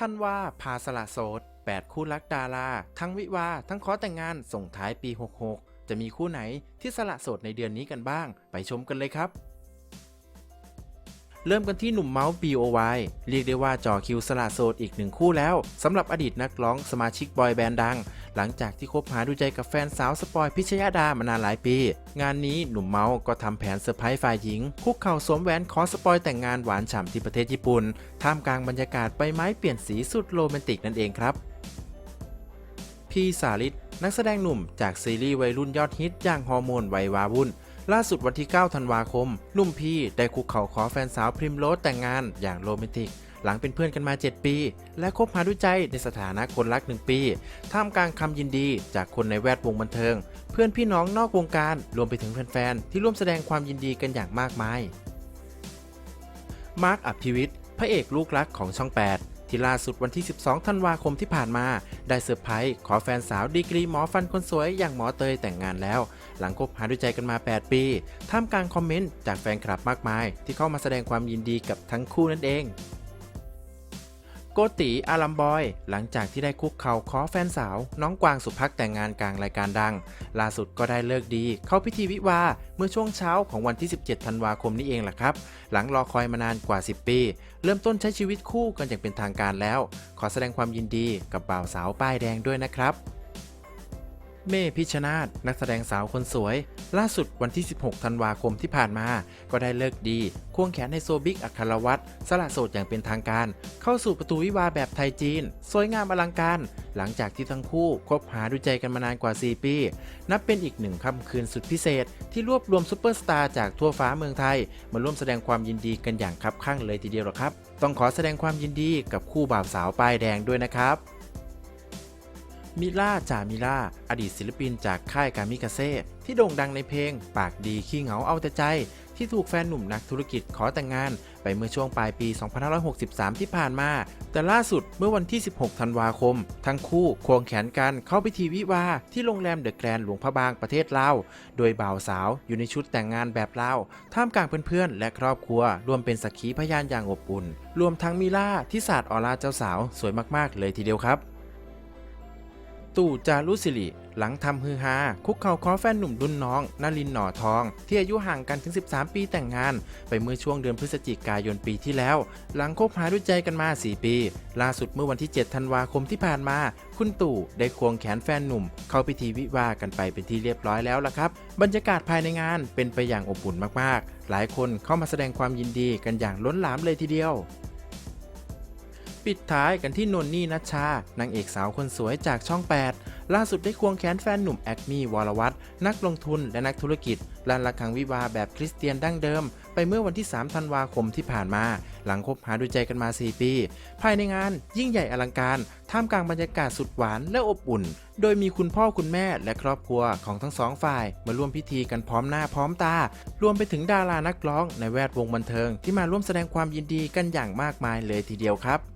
ท่านว่าพาสละโสด 8 คู่รักดารา ทั้งวิวา ทั้งขอแต่งงานส่งท้ายปี 66 จะมีคู่ไหนที่สละโสดในเดือนนี้กันบ้าง ไปชมกันเลยครับ เริ่มกันที่หนุ่มเมาส์ BOY เรียกได้ว่าจ่อคิวสละโสดอีกหนึ่งคู่แล้วสำหรับอดีตนักร้องสมาชิกบอยแบนด์ดัง หลังจากที่คบหาดูใจกับแฟนสาวสปอยพิชยาดามานานหลายปี งานนี้หนุ่มเมาส์ก็ทำแผนเซอร์ไพรส์ฝ่ายหญิง คุกเข่าสวมแหวนขอสปอยแต่งงานหวานฉ่ำที่ประเทศญี่ปุ่นท่ามกลางบรรยากาศใบไม้เปลี่ยนสีสุดโรแมนติกนั่นเองครับพี่สาลิตนักแสดงหนุ่มจากซีรีส์วัยรุ่นยอดฮิตอย่างฮอร์โมนวัยวาวุ่น ล่าสุดวันที่ 9 ธันวาคมนุ่มพี่ได้คุกเข่าขอแฟนสาวพริมโรสแต่งงานอย่างโรแมนติก หลังเป็นเพื่อนกันมา 7 ปี และคบหาดูใจในสถานะคนรัก 1 ปี ท่ามกลางคำยินดีจากคนในแวดวงบันเทิง เพื่อนพี่น้องนอกวงการ รวมไปถึงแฟนๆ ที่ร่วมแสดงความยินดีกันอย่างมากมาย มาร์คอภิวิทย์พระเอกลูกรักของช่อง 8 ที่ล่าสุดวันที่ 12 ธันวาคมที่ผ่านมา ได้เซอร์ไพรส์ขอแฟนสาวดีกรีหมอฟันคนสวยอย่างหมอเตยแต่งงานแล้ว หลังคบหาดูใจกันมา 8 ปี ท่ามกลางคอมเมนต์จากแฟนคลับมากมาย ที่เข้ามาแสดงความยินดีกับทั้งคู่นั่นเอง โกติอารัมบอย หลังจากที่ได้คุกเข่าขอแฟนสาว น้องกวางสุพักแต่งงานกลางรายการดัง ล่าสุดก็ได้เลิกดี เข้าพิธีวิวาห์เมื่อช่วงเช้าของวันที่ 17 ธันวาคมนี้เองแหละครับ หลังรอคอยมานานกว่า 10 ปี เริ่มต้นใช้ชีวิตคู่กันอย่างเป็นทางการแล้ว ขอแสดงความยินดีกับบ่าวสาวป้ายแดงด้วยนะครับ เมพิชนาธนักแสดงสาวคนสวย ล่าสุดวันที่ 16 ธันวาคมที่ผ่านมา ก็ได้เลิกดี ควงแขนในโซบิกอัครวัตรสละโสดอย่างเป็นทางการ เข้าสู่ประตูวิวาแบบไทยจีน สวยงามอลังการ หลังจากที่ทั้งคู่คบหาดูใจกันมานานกว่า 4 ปี นับเป็นอีกหนึ่งค่ำคืนสุดพิเศษ ที่รวบรวมซุปเปอร์สตาร์จากทั่วฟ้าเมืองไทย มาร่วมแสดงความยินดีกันอย่างคับข้างเลยทีเดียวหรอครับ ต้องขอแสดงความยินดีกับคู่บ่าวสาวป้ายแดงด้วยนะครับ มิล่าจามิล่าอดีตศิลปินจากค่ายกามิกาเซ่ที่โด่งดังในเพลง ปากดีขี้เหงาเอาแต่ใจ ที่ถูกแฟนหนุ่มนักธุรกิจขอแต่งงาน ไปเมื่อช่วงปลายปี 2563 ที่ผ่านมา แต่ล่าสุดเมื่อวันที่ 16 ธันวาคม ทั้งคู่ควงแขนกันเข้าพิธีวิวาที่โรงแรมเดอะแกรนหลวงพระบางประเทศลาว โดยบ่าวสาวอยู่ในชุดแต่งงานแบบลาวท่ามกลางเพื่อนๆ และครอบครัว รวมเป็นสักขีพยานอย่างอบอุ่น รวมทั้งมิล่าที่สาดออร่าเจ้าสาวสวยมากๆ เลยทีเดียวครับ ตู่จารุสิริหลังทำฮือฮาคุกเข่าขอแฟนหนุ่มรุ่นน้องนารินหน่อทอง ที่อายุห่างกันถึง 13 ปีแต่งงาน ไปเมื่อช่วงเดือนพฤศจิกายนปีที่แล้ว หลังคบหาด้วยใจกันมา 4 ปี ล่าสุดเมื่อวันที่ 7 ธันวาคมที่ผ่านมา คุณตู่ได้ควงแขนแฟนหนุ่ม เข้าพิธีวิวากันไปเป็นที่เรียบร้อยแล้วล่ะครับ บรรยากาศภายในงานเป็นไปอย่างอบอุ่นมากๆ หลายคนเข้ามาแสดงความยินดีกันอย่างล้นหลามเลยทีเดียว ปิดท้ายกันที่นนนี่นัชชานางเอกสาวคนสวยจากช่อง 8 ล่าสุดได้ควงแขนแฟนหนุ่มแอคมี่วรวัตรนักลงทุนและนักธุรกิจลั่นระฆังวิวาแบบคริสเตียนดั้งเดิม ไปเมื่อวันที่ 3 ธันวาคมที่ผ่านมา หลังคบหาดูใจกันมา 4 ปี ภายในงานยิ่งใหญ่อลังการ ท่ามกลางบรรยากาศสุดหวานและอบอุ่น โดยมีคุณพ่อคุณแม่และครอบครัวของทั้งสองฝ่าย มาร่วมพิธีกันพร้อมหน้าพร้อมตา รวมไปถึงดารานักร้องในแวดวงบันเทิง ที่มาร่วมแสดงความยินดีกันอย่างมากมายเลยทีเดียวครับ